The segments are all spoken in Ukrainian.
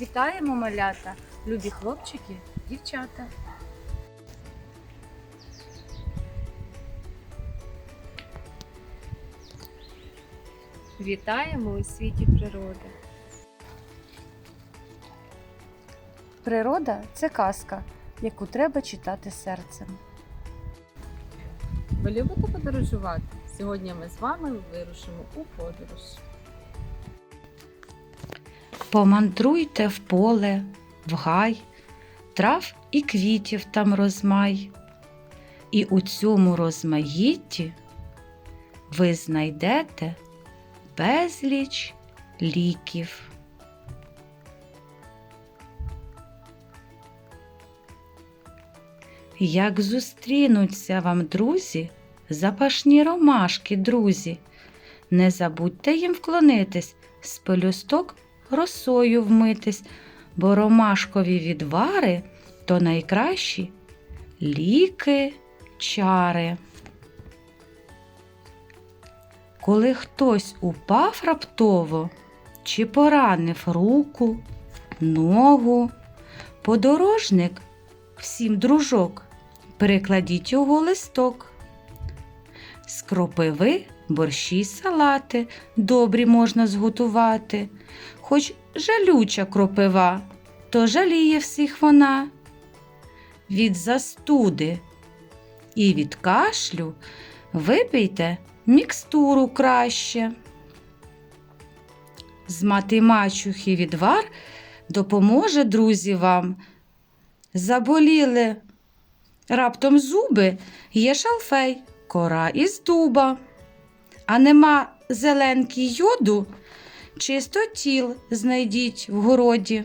Вітаємо малята, любі хлопчики, дівчата. Вітаємо у світі природи. Природа це казка, яку треба читати серцем. Ви любите подорожувати? Сьогодні ми з вами вирушимо у подорож. Помандруйте в поле, в гай, трав і квітів там розмай. І у цьому розмаїтті ви знайдете безліч ліків. Як зустрінуться вам друзі, запашні ромашки, друзі, не забудьте їм вклонитись, з пелюсток росою вмитись, бо ромашкові відвари то найкращі ліки, чари. Коли хтось упав раптово чи поранив руку, ногу, подорожник, всім дружок, перекладіть його листок. З кропиви борщі й салати добрі можна зготувати, хоч жалюча кропива, то жаліє всіх вона. Від застуди і від кашлю випийте мікстуру краще. З мати мачухи відвар допоможе друзі вам. Заболіли раптом зуби, є шалфей, кора із дуба. А нема зеленки йоду, чистотіл знайдіть в городі.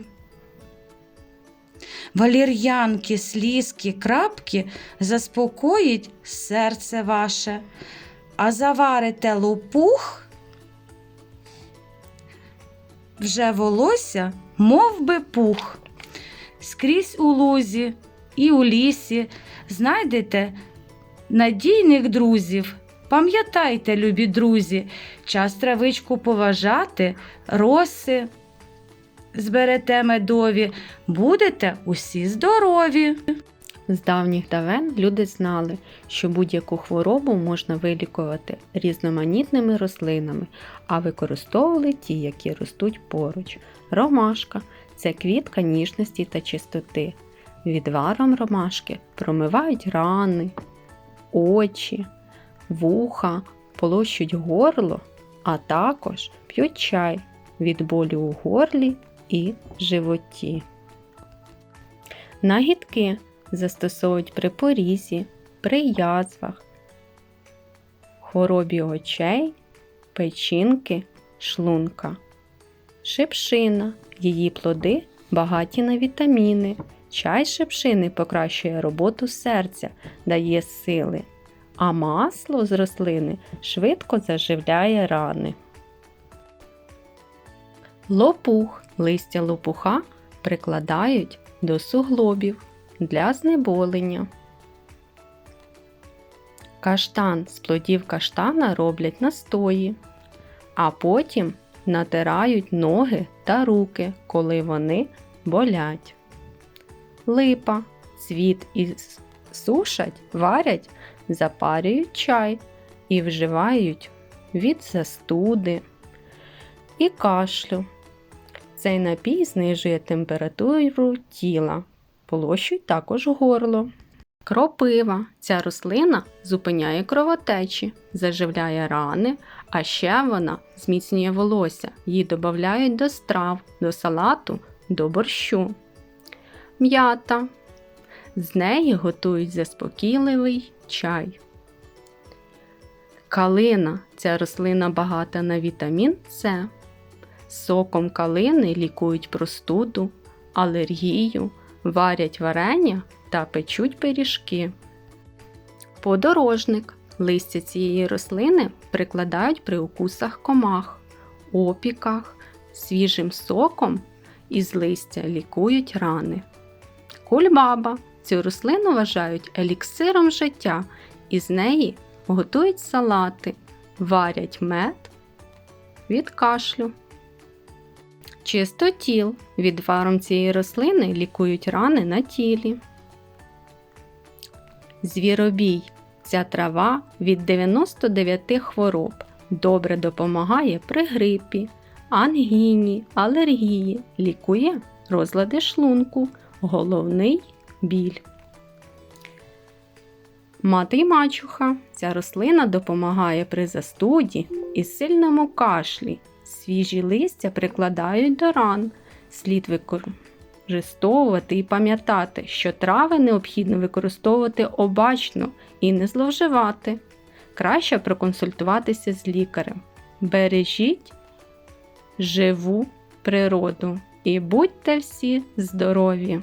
Валір'янки, слізки, крапки заспокоїть серце ваше, а заварите лопух, вже волосся, мов би пух. Скрізь у лузі і у лісі знайдете надійних друзів. Пам'ятайте, любі друзі, час травичку поважати, роси зберете медові, будете усі здорові. З давніх давен люди знали, що будь-яку хворобу можна вилікувати різноманітними рослинами, а використовували ті, які ростуть поруч. Ромашка це квітка ніжності та чистоти. Відваром ромашки промивають рани, очі, вуха, полощуть горло, а також п'ють чай від болю у горлі і животі. Нагідки застосовують при порізі, при язвах, хворобі очей, печінки, шлунка. Шипшина. Її плоди багаті на вітаміни. Чай шипшини покращує роботу серця, дає сили, а масло з рослини швидко заживляє рани. Лопух. Листя лопуха прикладають до суглобів для знеболення. Каштан з плодів каштана роблять настої, а потім натирають ноги та руки, коли вони болять. Липа, цвіт і сушать, варять, запарюють чай і вживають від застуди і кашлю. Цей напій знижує температуру тіла, полощують також горло. Кропива. Ця рослина зупиняє кровотечі, заживляє рани, а ще вона зміцнює волосся. Її додають до страв, до салату, до борщу. М'ята. З неї готують заспокійливий чай. Калина. Ця рослина багата на вітамін С. Соком калини лікують простуду, алергію, варять варення та печуть пиріжки. Подорожник. Листя цієї рослини прикладають при укусах комах, опіках, свіжим соком із листя лікують рани. Кульбаба. Цю рослину вважають еліксиром життя, із неї готують салати, варять мед від кашлю. Чистотіл. Відваром цієї рослини лікують рани на тілі. Звіробій. Ця трава від 99 хвороб добре допомагає при грипі, ангіні, алергії, лікує розлади шлунку, головний біль. Мати й мачуха. Ця рослина допомагає при застуді і сильному кашлі. Свіжі листя прикладають до ран. Слід використовувати і пам'ятати, що трави необхідно використовувати обачно і не зловживати. Краще проконсультуватися з лікарем. Бережіть живу природу і будьте всі здорові!